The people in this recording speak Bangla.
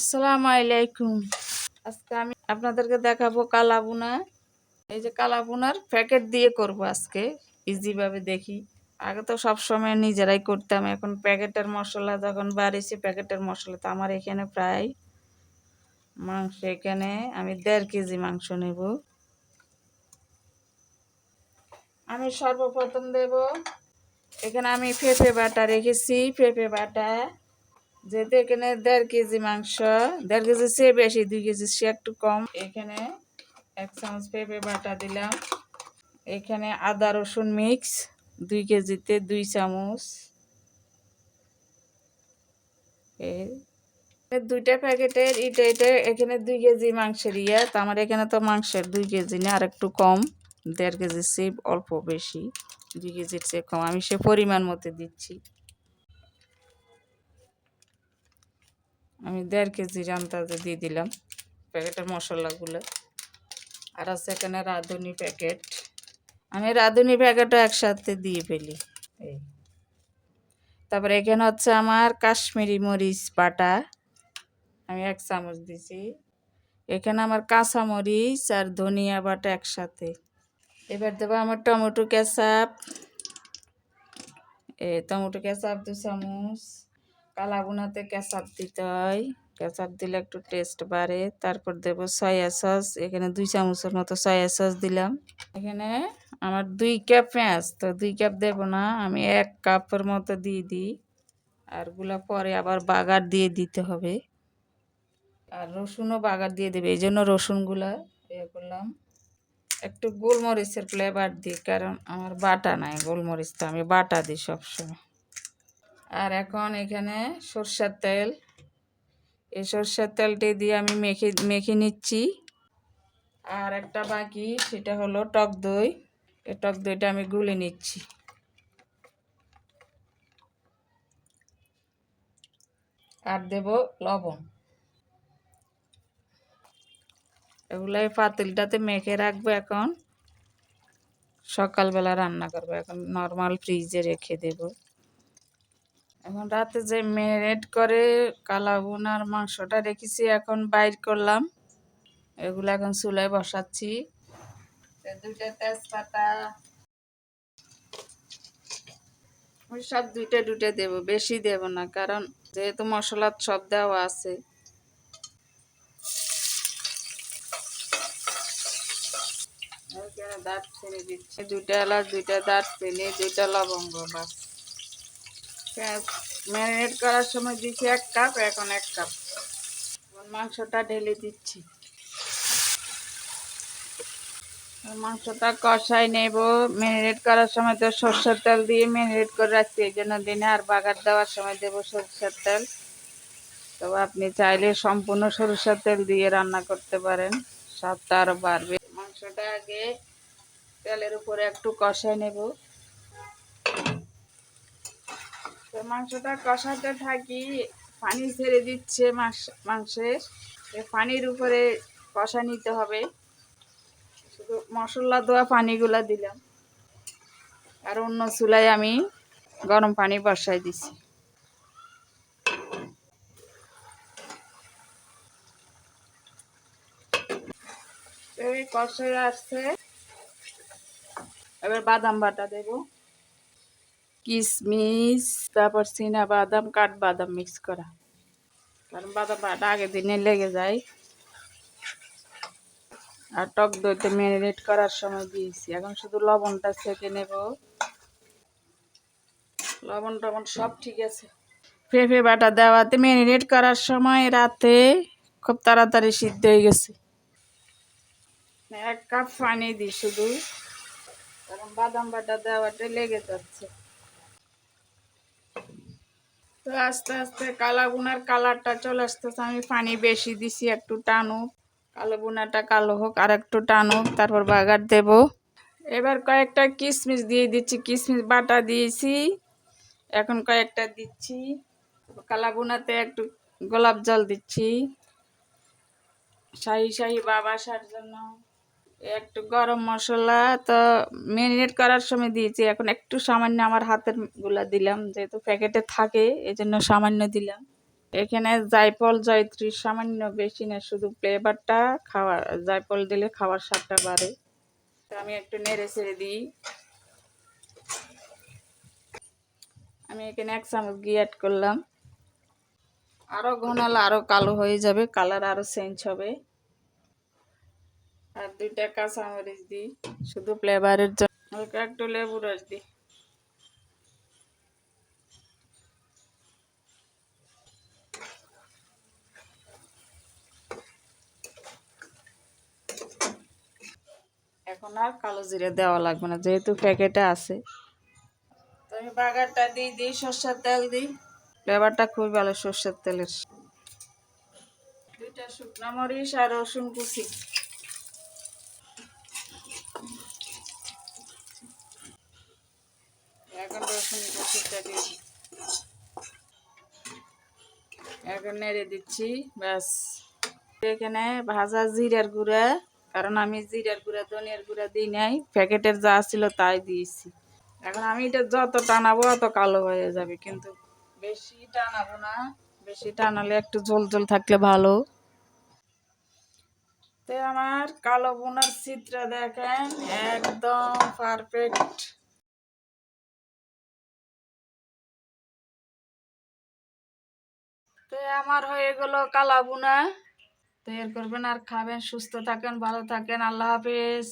আসসালামু আলাইকুম। আজকে আমি আপনাদেরকে দেখাবো কালাবুনা এই যে কালাবুনার প্যাকেট দিয়ে করব আজকে ইজিভাবে দেখি। আগে তো সব সময় নিজেরাই করতাম, এখন প্যাকেটের মশলা, যখন বাড়িছে প্যাকেটের মশলা, তো আমার এখানে প্রায় মাংস এখানে, আমি দেড় কেজি মাংস নেব। আমি সর্বপ্রথম দেব, এখানে আমি পেঁপে বাটা রেখেছি, পেঁপে বাটা যেহেতু এখানে দেড় কেজি মাংস, দেড় কেজি সে বেশি, দুই কেজি সে একটু কম। এখানে এক চামচ পেঁপে বাটা দিলাম। এখানে আদা রসুন মিক্স, দুই কেজিতে দুই চামচ। দুইটা প্যাকেটের ইটা এটা এখানে দুই কেজি মাংসের ইয়া, তো আমার এখানে তো মাংসের দুই কেজি না, আর একটু কম। দেড় কেজির চেয়ে অল্প বেশি, দুই কেজির চেয়ে কম। আমি সে পরিমাণ মতো দিচ্ছি। আমি দেড় কেজির আন্দাজে দিয়ে দিলাম প্যাকেটের মশলাগুলো। আর আছে এখানে রাঁধুনি প্যাকেট। আমি রাঁধুনি প্যাকেটও একসাথে দিয়ে ফেলি। এই। তারপরে এখানে হচ্ছে আমার কাশ্মীরি মরিচ বাটা। আমি এক চামচ দিছি। এখানে আমার কাঁচা মরিচ আর ধনিয়া বাটা একসাথে। এবার দেবো আমার টমেটো কেচাপ। এ টমেটো কেচাপ দু চামচ। কালা বুনাতে কেচাপ দিতে হয়। কেচাপ দিলে একটু টেস্ট বাড়ে। তারপর দেব সয়া সস এখানে দুই চামচের মতো সয়া সস দিলাম। এখানে আমার দুই কাপ পেঁয়াজ। তো দুই কাপ দেব না, আমি এক কাপের মতো দিয়ে দিই। আরগুলা পরে আবার বাগার দিয়ে দিতে হবে। আর রসুনও বাগার দিয়ে দেবে। এই জন্য রসুনগুলা ইয়ে করলাম। একটু গোলমরিচের ফ্লেভার দিই, কারণ আমার বাটা নাই, গোলমরিচ তো আমি বাটা দিই সবসময়। আর এখন এখানে সর্ষের তেল। এই সর্ষের তেলটি দিয়ে আমি মেখে মেখে নিচ্ছি। আর একটা বাকি, সেটা হলো টক দই। এই টক দইটা আমি গুলে নিচ্ছি। আর দেব লবণ। এগুলো এই পাতিলটাতে মেখে রাখব এখন। সকালবেলা রান্না করব, এখন নর্মাল ফ্রিজে রেখে দেব। এখন রাতে যে ম্যারিনেট করে কালাবুনার মাংসটা রেখেছি, এখন বাইর করলাম। এগুলো এখন চুলায় বসাচ্ছি। দুইটা তেজপাতা। ওই সব দুইটা দুইটা দেব, বেশি দেব না, কারণ যেহেতু মশলা সব দেওয়া আছে। দুইটা এলাচ, দুইটা দাঁত দারচিনি, দুইটা লবঙ্গ, বাস। ম্যারিনেট করার সময় দিচ্ছি এক কাপ, এখন এক কাপ। মাংসটা ঢেলে দিচ্ছি। মাংসটা কষাই নেব। ম্যারিনেট করার সময় তো সর্ষের তেল দিয়ে ম্যারিনেট করে রাখছি, এই জন্য দিনে আর বাগার দেওয়ার সময় দেব সরষের তেল। তো আপনি চাইলে সম্পূর্ণ সরষের তেল দিয়ে রান্না করতে পারেন, স্বাদটা আরও বাড়বে। মাংসটা আগে তেলের উপরে একটু কষাই নেব। তো মাংসটা কষাতে থাকি, পানি ছেড়ে দিচ্ছে মাংসের পানির উপরে কষা নিতে হবে। শুধু মশলা দেওয়া পানিগুলা দিলাম। আর অন্য চুলায় আমি গরম পানি বসাই দিছি। কষাই আসছে। এবার বাদাম বাটা দেব। কিশমিশ তারপর চীনা বাদাম কাঠ বাদাম মিক্স করা। কারণ বাদাম আগের দিনে লেগে যায়। আর টক দইতে ম্যারিনেট করার সময় দিয়েছি। এখন শুধু লবণটা ছেঁকে নেব। লবণ টবণ সব ঠিক আছে। পেঁপে বাটা দেওয়াতে ম্যারিনেট করার সময় রাতে খুব তাড়াতাড়ি সিদ্ধ হয়ে গেছে। এক কাপ পানি দিই শুধু। কারণ বাদাম বাটা দেওয়াতে লেগে যাচ্ছে। তো আস্তে আস্তে কালা গুনার কালারটা চলে আসতেছে। আমি পানি বেশি দিছি, একটু টানুক কালো বুনাটা কালো হোক, আর একটু টানুক তারপর বাগার দেব। এবার কয়েকটা কিশমিশ দিয়ে দিচ্ছি। কিশমিশ বাটা দিয়েছি, এখন কয়েকটা দিচ্ছি। কালা বুনাতে একটু গোলাপ জল দিচ্ছি। শাহি শাহি বাবাসার জন্য। একটু গরম মশলা তো ম্যারিনেট করার সময় দিয়েছি। এখন একটু সামান্য আমার হাতেরগুলা দিলাম, যেহেতু প্যাকেটে থাকে এই জন্য সামান্য দিলাম। এখানে জায়ফল, জয়ত্রী সামান্য বেশি না, শুধু ফ্লেভারটা খাওয়ার জায়ফল দিলে খাওয়ার স্বাদটা বাড়ে। তো আমি একটু নেড়ে ছেড়ে দিই। আমি এখানে এক চামচ ঘি অ্যাড করলাম। আরও ঘনালে আরও কালো হয়ে যাবে কালার আরও চেঞ্জ হবে। আর দুইটা কাঁচামরিচ দিই, শুধু ফ্লেভারের জন্য। হালকা একটু লেবু রস দিই। এখন আর কালো জিরে দেওয়া লাগবে না, যেহেতু প্যাকেটে আছে। তো আমি বাগারটা দিই দিই, সর্ষের তেল দিই। ফ্লেভারটা খুবই ভালো সর্ষের তেলের। দুইটা শুকনো মরিচ আর রসুন কুচি। এখন নেড়ে দিচ্ছি, ব্যাস। এখানে ভাজা জিরার গুঁড়া, কারণ আমি জিরার গুঁড়া, ধনিয়ার গুঁড়া দিই নাই, প্যাকেটের যা ছিল তাই দিয়েছি। এখন আমি এটা যত টানাবো অত কালো হয়ে যাবে, কিন্তু বেশি টানাবো না, বেশি টানালে একটু ঝোল ঝোল থাকলে ভালো। তো আমার কালো বোনার চিত্র দেখেন, একদম পারফেক্ট তো আমার হয়ে গেল কালা তো এর করবেন আর খাবেন, সুস্থ থাকেন, ভালো থাকেন। আল্লাহ হাফিজ।